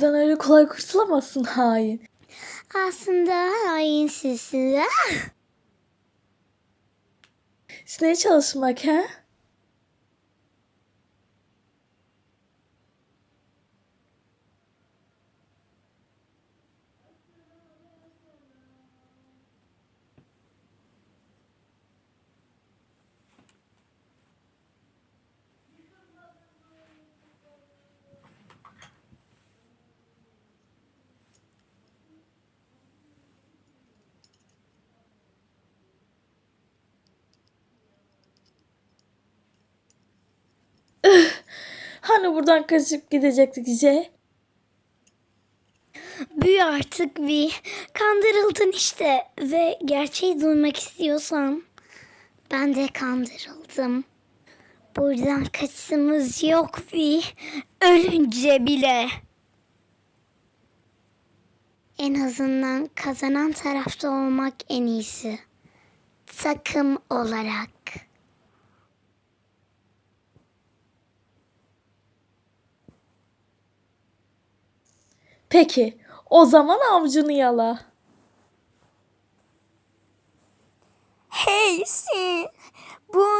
Bizden öyle kolay kurtulamazsın hain. Aslında hainsizsin. Ah! Sineğe çalışmak he? Hani buradan kaçıp gidecektik J? Büyü artık bir. Kandırıldın işte. Ve gerçeği duymak istiyorsan ben de kandırıldım. Buradan kaçışımız yok bir. Ölünce bile. En azından kazanan tarafta olmak en iyisi. Takım olarak. Peki o zaman avucunu yala. Hey bunu ye.